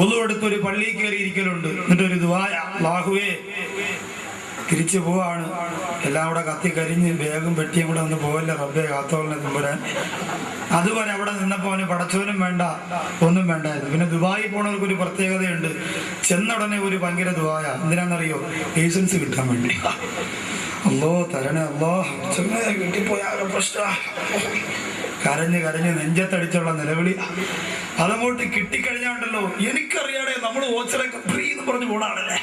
ഒന്നു എടുത്ത് ഒരു പള്ളി കയറിയിരിക്കലുണ്ട് എന്നിട്ട് ഒരു ദുവായ ലാഹുവേ തിരിച്ചു പോവാണ്. എല്ലാം കൂടെ കത്തി കരിഞ്ഞ് വേഗം പെട്ടിയും കൂടെ ഒന്ന് പോവല്ല റബ്ബെ കാത്തോളിനെ തുമ്പുരാൻ. അതുവരെ അവിടെ നിന്നപ്പോ അവന് പടച്ചോനും വേണ്ട ഒന്നും വേണ്ടായിരുന്നു. പിന്നെ ദുബായി പോണവർക്ക് ഒരു പ്രത്യേകതയുണ്ട് ചെന്നുടനെ ഒരു ഭയങ്കര ദുബായ. എന്തിനാണെന്നറിയോ ലൈസൻസ് കിട്ടാൻ വേണ്ടി. അല്ലോ തരണേ അല്ലോ കിട്ടിപ്പോയാ പ്രശ്ന. കരഞ്ഞ് കരഞ്ഞ് നെഞ്ചത്തടിച്ചുള്ള നിലവിളി. അതങ്ങോട്ട് കിട്ടിക്കഴിഞ്ഞാണ്ടല്ലോ എനിക്കറിയാടെ നമ്മൾ ഓച്ചറൊക്കെ ഫ്രീ എന്ന് പറഞ്ഞു പോണാണല്ലേ.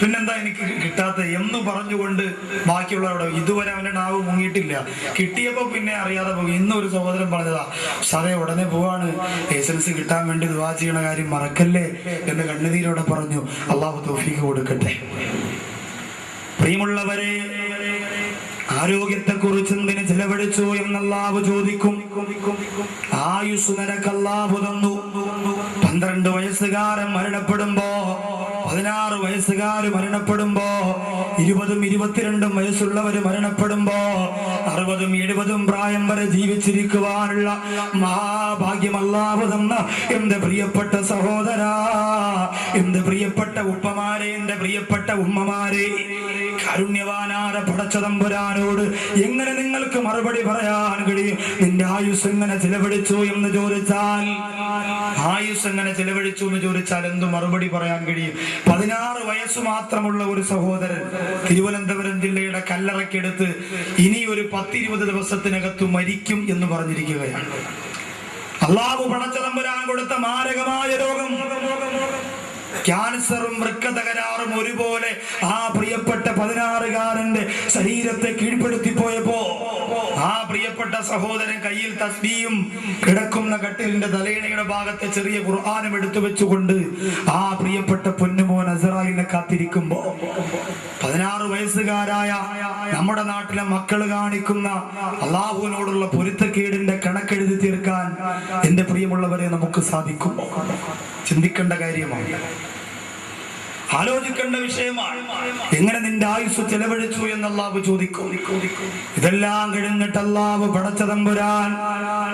പിന്നെന്താ എനിക്ക് കിട്ടാത്ത? എന്ന് പറഞ്ഞുകൊണ്ട് ബാക്കിയുള്ളവരുടെ ഇതുവരെ അവന്റെ നാവ് മുങ്ങിയിട്ടില്ല. കിട്ടിയപ്പോ പിന്നെ അറിയാതെ പോകും. ഇന്ന് ഒരു സഹോദരൻ പറഞ്ഞതാ സാറേ ഉടനെ പോവാണ്. ലൈസൻസ് കിട്ടാൻ വേണ്ടി ദുവാ ചെയ്യണ കാര്യം മറക്കല്ലേ? എന്ന് കണ്ണുനീരോടെ പറഞ്ഞു. അള്ളാഹു തോഫീക്ക് കൊടുക്കട്ടെ. പ്രിയമുള്ളവരെ ആരോഗ്യത്തെ കുറിച്ച് എന്തിന് ചെലവഴിച്ചു എന്നല്ലാവ് ചോദിക്കും. ആയുസ് നിരക്കല്ലാ തന്നു. പന്ത്രണ്ട് വയസ്സുകാരൻ മരണപ്പെടുമ്പോ പതിനാറ് വയസ്സുകാര് മരണപ്പെടുമ്പോ ഇരുപതും ഇരുപത്തിരണ്ടും വയസ്സുള്ളവര് മരണപ്പെടുമ്പോ അറുപതും എഴുപതും പ്രായം വരെ ജീവിച്ചിരിക്കുവാനുള്ള മഹാഭാഗ്യം അല്ലാഹു തന്ന എന്റെ പ്രിയപ്പെട്ട സഹോദര എന്റെ പ്രിയപ്പെട്ട ഉപ്പമാരെ എന്റെ പ്രിയപ്പെട്ട ഉമ്മമാരെ കാരുണ്യവാനാര പടച്ചതമ്പുരാനോട് എങ്ങനെ നിങ്ങൾക്ക് മറുപടി പറയാൻ കഴിയും? നിന്റെ ആയുസ് എങ്ങനെ ചിലവഴിച്ചു എന്ന് ചോദിച്ചാൽ ആയുസ് എങ്ങനെ ചിലവഴിച്ചു എന്ന് ചോദിച്ചാൽ എന്ത് മറുപടി പറയാൻ കഴിയും? പതിനാറ് വയസ്സ് മാത്രമുള്ള ഒരു സഹോദരൻ തിരുവനന്തപുരം ജില്ലയുടെ കല്ലറയ്ക്കെടുത്ത് ഇനി ഒരു പത്തിരുപത് ദിവസത്തിനകത്ത് മരിക്കും എന്ന് പറഞ്ഞിരിക്കുകയാണ്. അള്ളാഹു പടച്ചതമ്പുരാൻ കൊടുത്ത മാരകമായ രോഗം. ക്യാൻസറും വൃക്കതകരാറും ഒരുപോലെ ആ പ്രിയപ്പെട്ട പതിനാറുകാരന്റെ ശരീരത്തെ കീഴ്പ്പെടുത്തി പോയപ്പോ പ്രിയപ്പെട്ട സഹോദരൻ കയ്യിൽ തസ്ബിയും കിടക്കുന്ന കട്ടിലിന്റെ തലയിണയുടെ ഭാഗത്തെ ചെറിയ ഖുർആാനും എടുത്തു വെച്ചുകൊണ്ട് ആ പ്രിയപ്പെട്ട പൊന്നുമോൻ അസറായിനെ കാത്തിരിക്കുമ്പോ പതിനാറ് വയസ്സുകാരായ നമ്മുടെ നാട്ടിലെ മക്കൾ കാണിക്കുന്ന അള്ളാഹുവിനോടുള്ള പൊരുത്തക്കേടിന്റെ കണക്കെഴുതി തീർക്കാൻ എന്റെ പ്രിയമുള്ളവരെ നമുക്ക് സാധിക്കും ചിന്തിക്കേണ്ട കാര്യമാണ്. ആലോചിക്കേണ്ട വിഷയമാണ്. എങ്ങനെ നിന്റെ ആയുസ് ചെലവഴിച്ചു എന്ന് അള്ളാവ് ചോദിക്കും. ഇതെല്ലാം കഴിഞ്ഞിട്ട് അള്ളാവ് പടച്ചതമ്പുരാൻ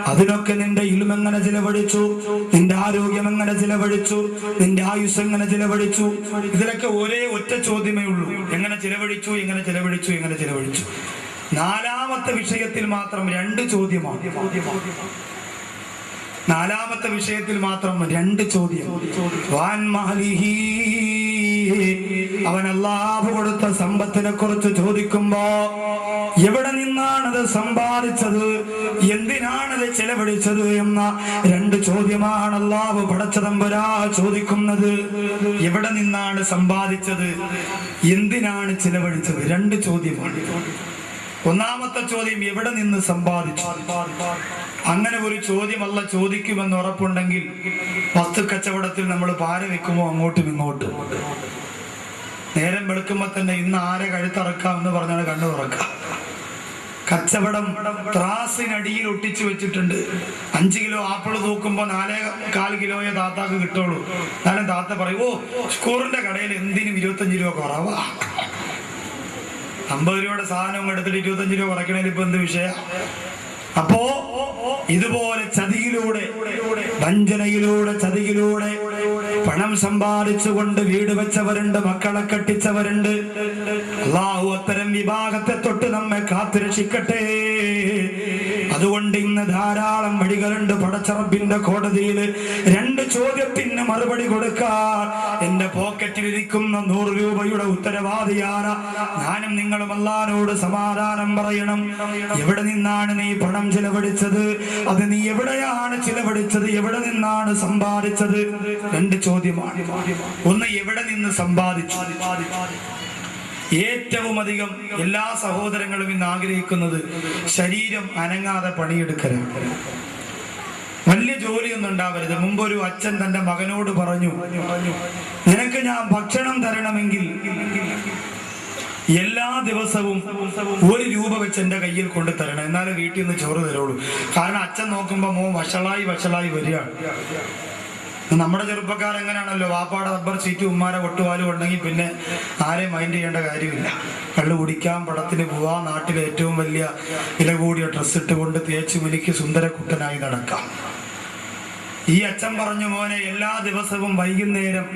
അതിനൊക്കെ നിന്റെ ഇലും എങ്ങനെ ചിലവഴിച്ചു? നിന്റെ ആരോഗ്യം എങ്ങനെ ചിലവഴിച്ചു? നിന്റെ ആയുസ് എങ്ങനെ ചിലവഴിച്ചു? ഇതിലൊക്കെ ഒരേ ഒറ്റ ചോദ്യമേ ഉള്ളൂ. എങ്ങനെ ചിലവഴിച്ചു? എങ്ങനെ ചിലവഴിച്ചു? എങ്ങനെ ചിലവഴിച്ചു? നാലാമത്തെ വിഷയത്തിൽ മാത്രം രണ്ട് ചോദ്യമാണ്. നാലാമത്തെ വിഷയത്തിൽ മാത്രം രണ്ട് ചോദ്യം. വാൻ മഹലിഹി അവൻ അള്ളാഹു കൊടുത്ത സമ്പത്തിനെ കുറിച്ച് ചോദിക്കുമ്പോ എവിടെ നിന്നാണത് സമ്പാദിച്ചത്? എന്തിനാണത് ചെലവഴിച്ചത്? എന്ന രണ്ട് ചോദ്യമാണ് അള്ളാഹു പടച്ചതമ്പുരാ ചോദിക്കുന്നത്. എവിടെ നിന്നാണ് സമ്പാദിച്ചത്? എന്തിനാണ് ചെലവഴിച്ചത്? രണ്ട് ചോദ്യമാണ്. ഒന്നാമത്തെ ചോദ്യം എവിടെ നിന്ന് സമ്പാദിച്ചു? അങ്ങനെ ഒരു ചോദ്യം അല്ല ചോദിക്കുമെന്ന് ഉറപ്പുണ്ടെങ്കിൽ വസ്തു കച്ചവടത്തിൽ നമ്മൾ പാര വെക്കുമോ അങ്ങോട്ടും ഇങ്ങോട്ടും? നേരം വെളുക്കുമ്പോ തന്നെ ഇന്ന് ആരെ കഴുത്തറക്കാം എന്ന് പറഞ്ഞാണ് കണ്ണു തുറക്ക കച്ചവടം ത്രാസിനടിയിൽ ഒട്ടിച്ചു വെച്ചിട്ടുണ്ട്. അഞ്ച് കിലോ ആപ്പിൾ തൂക്കുമ്പോ നാലേ കാൽ കിലോയെ താത്താക്ക് കിട്ടുള്ളൂ. എന്നാലും താത്ത പറയും ഓ സ്കൂറിന്റെ കടയിൽ എന്തിനും ഇരുപത്തഞ്ച് രൂപ കുറവാ. അമ്പത് രൂപയുടെ സാധനം എടുത്തിട്ട് ഇരുപത്തഞ്ച് രൂപ കുറയ്ക്കണേൽ ഇപ്പൊ എന്ത് വിഷയ? അപ്പോ ഇതുപോലെ ചതിയിലൂടെ വഞ്ചനയിലൂടെ ചതിയിലൂടെ പണം സമ്പാദിച്ചുകൊണ്ട് വീട് വെച്ചവരുണ്ട് മക്കളെ കെട്ടിച്ചവരുണ്ട്. അള്ളാഹു അത്തരം വിഭാഗത്തെ തൊട്ട് നമ്മെ കാത്തുരക്ഷിക്കട്ടെ. അതുകൊണ്ട് ഇന്ന് ധാരാളം വഴികളുണ്ട് പടച്ചറബിന്റെ കോടതിയിൽ. രണ്ട് ചോദ്യത്തിന് മറുപടി കൊടുക്കാൻ എന്റെ പോക്കറ്റിൽ ഇരിക്കുന്ന നൂറ് രൂപയുടെ ഉത്തരവാദിയാണ് ഞാനും നിങ്ങളും അല്ലാനോട് സമാധാനം പറയണം. എവിടെ നിന്നാണ് നീ പണം ചിലവഴിച്ചത്? അത് നീ എവിടെയാണ് ചിലവഴിച്ചത്? എവിടെ നിന്നാണ് സമ്പാദിച്ചത്? രണ്ട് ചോദ്യമാണ്. ഒന്ന് എവിടെ നിന്ന് സമ്പാദിച്ചു? ഏറ്റവും അധികം എല്ലാ സഹോദരങ്ങളും ഇന്ന് ആഗ്രഹിക്കുന്നത് ശരീരം അനങ്ങാതെ പണിയെടുക്കലാണ് വലിയ ജോലിയൊന്നും ഉണ്ടാവരുത്. മുമ്പ് ഒരു അച്ഛൻ തന്റെ മകനോട് പറഞ്ഞു നിനക്ക് ഞാൻ ഭക്ഷണം തരണമെങ്കിൽ എല്ലാ ദിവസവും ഒരു രൂപ വെച്ച് എന്റെ കയ്യിൽ കൊണ്ട് തരണം. എന്നാലേ വീട്ടിൽ നിന്ന് ചോറ് തരുള്ളൂ. കാരണം അച്ഛൻ നോക്കുമ്പോ മോൻ വഷളായി വഷളായി വരികയാണ് നമ്മുടെ ചെറുപ്പക്കാർ എങ്ങനെയാണല്ലോ വാപ്പാടെ റബ്ബർ സീറ്റ് ഉമ്മാരെ ഒട്ടുപാലും ഉണ്ടെങ്കിൽ പിന്നെ ആരെയും മൈൻഡ് ചെയ്യേണ്ട കാര്യമില്ല. കള്ളു കുടിക്കാം പടത്തിന് പോവാം നാട്ടിലെ ഏറ്റവും വലിയ വില കൂടിയ ഡ്രസ്സ് ഇട്ടുകൊണ്ട് തേച്ച് മിനിക്ക് സുന്ദരക്കുട്ടനായി നടക്കാം. ഈ അച്ഛൻ പറഞ്ഞു മോനെ എല്ലാ ദിവസവും വൈകുന്നേരം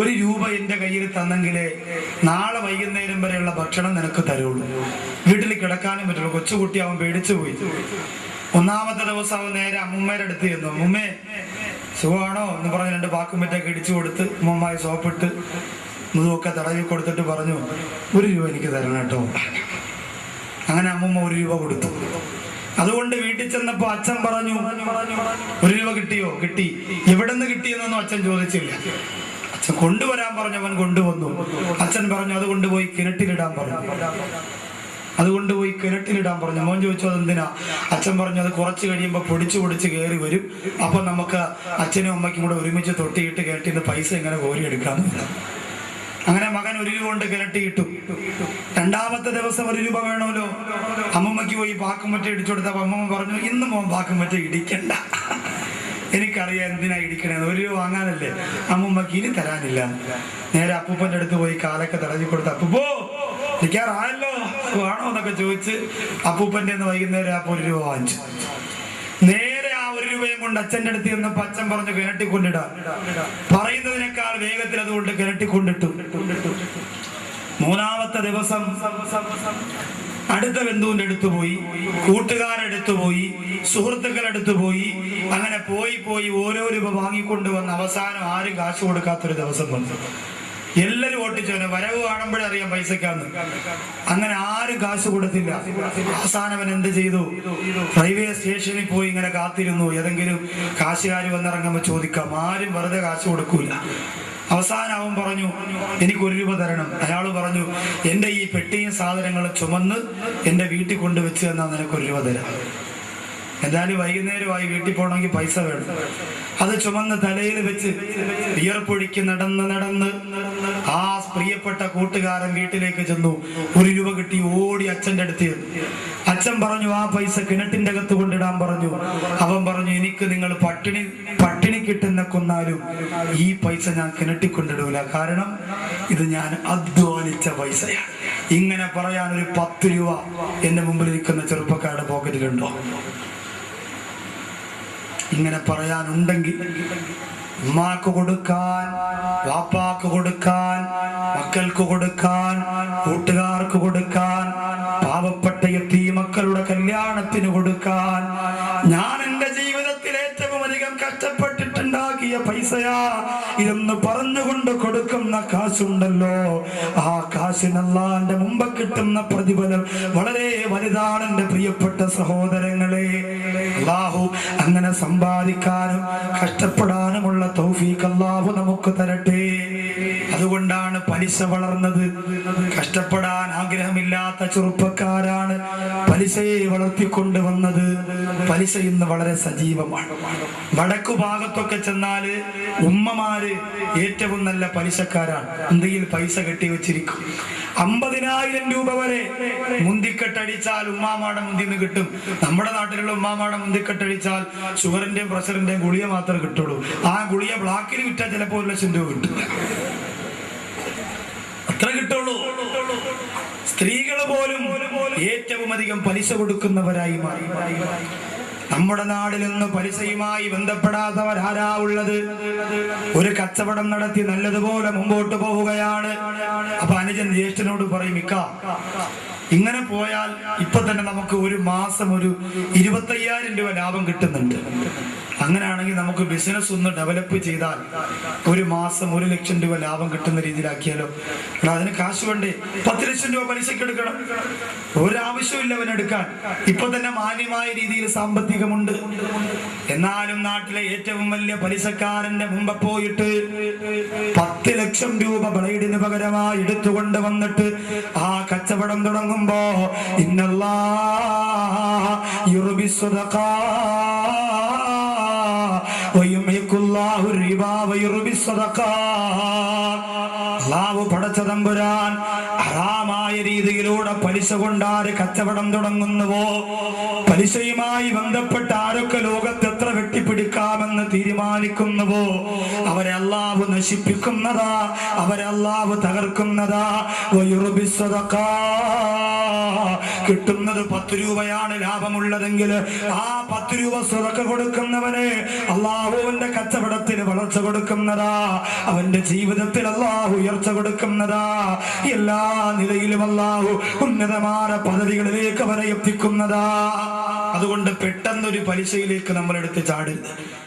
ഒരു രൂപ എന്റെ കയ്യിൽ തന്നെങ്കിലേ നാളെ വൈകുന്നേരം വരെയുള്ള ഭക്ഷണം നിനക്ക് തരുള്ളൂ. വീട്ടിൽ കിടക്കാനും പറ്റുള്ളൂ കൊച്ചുകുട്ടി അവൻ പേടിച്ചു പോയി. ഒന്നാമത്തെ ദിവസം അവൻ നേരെ അമ്മുമ്മയുടെ അടുത്ത് ചെന്നു. അമ്മുമ്മേ സുഖമാണോ എന്ന് പറഞ്ഞ് രണ്ട് വാക്കും മറ്റൊക്കെ ഇടിച്ചു കൊടുത്ത് ഉമ്മമായി സോപ്പിട്ട് മുതുവൊക്കെ തടവി കൊടുത്തിട്ട് പറഞ്ഞു ഒരു രൂപ എനിക്ക് തരണം കേട്ടോ. അങ്ങനെ അമ്മമ്മ ഒരു രൂപ കൊടുത്തു. അതുകൊണ്ട് വീട്ടിൽ ചെന്നപ്പോ അച്ഛൻ പറഞ്ഞു ഒരു രൂപ കിട്ടിയോ? കിട്ടി. എവിടെ നിന്ന് കിട്ടിയെന്നൊന്നും അച്ഛൻ ചോദിച്ചില്ല. അച്ഛൻ കൊണ്ടുവരാൻ പറഞ്ഞു അവൻ കൊണ്ടുവന്നു. അച്ഛൻ പറഞ്ഞു അത് കൊണ്ടുപോയി കിണറ്റിലിടാൻ പറഞ്ഞു. അത് പോയി കിരട്ടിലിടാൻ പറഞ്ഞു. മോൻ ചോദിച്ചു അതെന്തിനാ? അച്ഛൻ പറഞ്ഞു അത് കുറച്ച് കഴിയുമ്പോൾ പൊടിച്ചു പൊടിച്ച് കയറി വരും. അപ്പം നമുക്ക് അച്ഛനും അമ്മയ്ക്കും കൂടെ ഒരുമിച്ച് തൊട്ടിയിട്ട് നിന്ന് പൈസ എങ്ങനെ കോരി പറഞ്ഞു. അങ്ങനെ മകൻ ഒരു രൂപ കൊണ്ട് കിരട്ടിയിട്ടു. രണ്ടാമത്തെ ദിവസം ഒരു രൂപ വേണമല്ലോ. അമ്മമ്മയ്ക്ക് പോയി പാക്കുമറ്റ ഇടിച്ചു കൊടുത്താൽ അമ്മമ്മ പറഞ്ഞു ഇന്നും മോൻ പാക്കുമറ്റ ഇടിക്കണ്ട. എനിക്കറിയാം എന്തിനാ ഇടിക്കണേ ഒരു രൂപ വാങ്ങാനല്ലേ അമ്മമ്മക്ക് ഇനി തരാനില്ല. നേരെ അപ്പൂപ്പന്റെ അടുത്ത് പോയി കാലൊക്കെ തടഞ്ഞു കൊടുത്ത അപ്പൂപ്പോ ഇരിക്കാറായല്ലോ വേണോ എന്നൊക്കെ ചോദിച്ച് അപ്പൂപ്പന്റെ നിന്ന് വൈകുന്നേരം ആ ഒരു രൂപ വാങ്ങിച്ചു. നേരെ ആ ഒരു രൂപയും കൊണ്ട് അച്ഛന്റെ അടുത്ത് നിന്ന് പച്ചൻ പറഞ്ഞു കിരട്ടിക്കൊണ്ടിട പറയുന്നതിനേക്കാൾ വേഗത്തിൽ അതുകൊണ്ട് കിരട്ടിക്കൊണ്ടിട്ടു മൂന്നാമത്തെ ദിവസം അടുത്ത ബന്ധുവിന്റെ അടുത്ത് പോയി കൂട്ടുകാരെടുത്ത് പോയി സുഹൃത്തുക്കളെടുത്ത് പോയി അങ്ങനെ പോയി പോയി ഓരോ രൂപ വാങ്ങിക്കൊണ്ട് വന്ന് അവസാനം ആരും കാശ് കൊടുക്കാത്തൊരു ദിവസം വന്നു. എല്ലാരും ഓട്ടിച്ചവനെ വരവ് കാണുമ്പോഴേ അറിയാം പൈസക്കാന്ന് അങ്ങനെ ആരും കാശ് കൊടുത്തില്ല. അവസാനം അവൻ എന്ത് ചെയ്തു? റെയിൽവേ സ്റ്റേഷനിൽ പോയി ഇങ്ങനെ കാത്തിരുന്നു. ഏതെങ്കിലും കാശുകാർ വന്നിറങ്ങുമ്പോൾ ചോദിക്കാം. ആരും വെറുതെ കാശ് കൊടുക്കൂല. അവസാനം അവൻ പറഞ്ഞു എനിക്ക് ഒരു രൂപ തരണം. അയാൾ പറഞ്ഞു എന്റെ ഈ പെട്ടിയും സാധനങ്ങളും ചുമന്ന് എന്റെ വീട്ടിൽ കൊണ്ടുവച്ച് തന്നാൽ നിനക്ക് ഒരു രൂപ തരാം. എന്തായാലും വൈകുന്നേരമായി വീട്ടിൽ പോകണമെങ്കിൽ പൈസ വേണം. അത് ചുമന്ന് തലയിൽ വെച്ച് വിയർപ്പൊഴിക്ക് നടന്ന് നടന്ന് ആ പ്രിയപ്പെട്ട കൂട്ടുകാരൻ വീട്ടിലേക്ക് ചെന്നു. ഒരു രൂപ കിട്ടി ഓടി അച്ഛന്റെ അടുത്ത് അച്ഛൻ പറഞ്ഞു ആ പൈസ കിണറ്റിന്റെ അകത്ത് കൊണ്ടിടാൻ പറഞ്ഞു. അവൻ പറഞ്ഞു എനിക്ക് നിങ്ങൾ പട്ടിണി പട്ടിണി കിട്ടുന്ന കൊന്നാലും ഈ പൈസ ഞാൻ കിണറ്റി കൊണ്ടിടൂല. കാരണം ഇത് ഞാൻ അധ്വാനിച്ച പൈസയാണ്. ഇങ്ങനെ പറയാൻ ഒരു പത്ത് രൂപ എന്റെ മുമ്പിൽ നിൽക്കുന്ന ചെറുപ്പക്കാരുടെ പോക്കറ്റിലുണ്ടോ ഇങ്ങനെ പറയാനുണ്ടെങ്കിൽ ഉമ്മാക്ക് കൊടുക്കാൻ വാപ്പാക്ക് കൊടുക്കാൻ മക്കൾക്ക് കൊടുക്കാൻ ഇതെന്ന് കൊടുക്കുന്ന കാശുണ്ടല്ലോ. ആ കാശിനല്ലാന്റെ മുമ്പ് കിട്ടുന്ന പ്രതിഫലം വളരെ വലുതാണ് എന്റെ പ്രിയപ്പെട്ട സഹോദരങ്ങളെ. അള്ളാഹു അങ്ങനെ സമ്പാദിക്കാനും കഷ്ടപ്പെടാനുമുള്ള തൗഫീഖ് അള്ളാഹു നമുക്ക് തരട്ടെ. അതുകൊണ്ടാണ് പലിശ വളർന്നത്. കഷ്ടപ്പെടാൻ ആഗ്രഹമില്ലാത്ത ചെറുപ്പക്കാരാണ് പലിശയെ വളർത്തിക്കൊണ്ട് വന്നത്. പലിശ ഇന്ന് വളരെ സജീവമാണ്. വടക്കു ഭാഗത്തൊക്കെ ചെന്നാൽ ഉമ്മമാര് ഏറ്റവും നല്ല പലിശക്കാരാണ്. ഇന്ത്യയിൽ പൈസ കെട്ടി വെച്ചിരിക്കും. അമ്പതിനായിരം രൂപ വരെ മുന്തിക്കെട്ടടിച്ചാൽ ഉമ്മാമാടെ മുന്തിന്ന് കിട്ടും. നമ്മുടെ നാട്ടിലുള്ള ഉമ്മാമാടെ മുന്തിക്കെട്ടടിച്ചാൽ ഷുഗറിന്റെയും പ്രഷറിന്റെയും ഗുളിക മാത്രമേ കിട്ടുള്ളൂ. ആ ഗുളിക ബ്ലാക്കിൽ വിറ്റാൽ ചിലപ്പോൾ ഒരു ലക്ഷം രൂപ കിട്ടും. കിട്ടുള്ളൂ സ്ത്രീകൾ പോലും ഏറ്റവും അധികം പലിശ കൊടുക്കുന്നവരായി മാറി. നമ്മുടെ നാടിൽ നിന്ന് പലിശയുമായി ബന്ധപ്പെടാത്തവരാരാ ഉള്ളത്? ഒരു കച്ചവടം നടത്തി നല്ലതുപോലെ മുമ്പോട്ട് പോവുകയാണ്. അപ്പൊ അനുജൻ ജ്യേഷ്ഠനോട് പറയും ഇക്ക ഇങ്ങനെ പോയാൽ ഇപ്പൊ തന്നെ നമുക്ക് ഒരു മാസം ഒരു ഇരുപത്തയ്യായിരം രൂപ ലാഭം കിട്ടുന്നുണ്ട്. അങ്ങനെയാണെങ്കിൽ നമുക്ക് ബിസിനസ് ഒന്ന് ഡെവലപ്പ് ചെയ്താൽ ഒരു മാസം ഒരു ലക്ഷം രൂപ ലാഭം കിട്ടുന്ന രീതിയിലാക്കിയാലോ? അതിന് കാശ് വേണ്ടേ? പത്ത് ലക്ഷം രൂപ പലിശക്ക് എടുക്കണം. ഒരാവശ്യമില്ല അവനെടുക്കാൻ ഇപ്പൊ തന്നെ മാന്യമായ രീതിയിൽ സാമ്പത്തികമുണ്ട്. എന്നാലും നാട്ടിലെ ഏറ്റവും വലിയ പലിശക്കാരന്റെ മുമ്പ് പോയിട്ട് പത്ത് ലക്ഷം രൂപ ബ്ലൈഡിന് പകരമായി എടുത്തുകൊണ്ട് വന്നിട്ട് ആ കച്ചവടം തുടങ്ങുമ്പോ ഇന്നല്ലാ യുറുബി അള്ളാഹു പടച്ച തമ്പുരാൻ ഹറാമായ രീതിയിലൂടെ പലിശ കൊണ്ടാര് കച്ചവടം തുടങ്ങുന്നുവോ? പലിശയുമായി ബന്ധപ്പെട്ട ആരൊക്കെ ലോകത്ത് എത്ര വെട്ടിപ്പിടിക്കാമെന്ന് തീരുമാനിക്കുന്നുവോ? അവരെ അള്ളാഹു നശിപ്പിക്കുന്നതാ അവരെ അള്ളാഹു തകർക്കുന്നതാ. കിട്ടുന്നത് പത്ത് രൂപയാണ് ലാഭമുള്ളതെങ്കിൽ ആ പത്ത് രൂപ സ്വതക്ക കൊടുക്കുന്നവന് അള്ളാഹുവിന്റെ കച്ചവടത്തിന് വളർച്ച കൊടുക്കുന്നതാ. അവന്റെ ജീവിതത്തിൽ അള്ളാഹു ഉയർച്ച കൊടുക്കുന്നതാ. എല്ലാ നിലയിലും അള്ളാഹു ഉന്നതമായ പദവികളിലേക്ക് അവരെ എത്തിക്കുന്നതാ. അതുകൊണ്ട് പെട്ടെന്നൊരു പലിശയിലേക്ക് നമ്മളെടുത്ത് ചാടില്ല.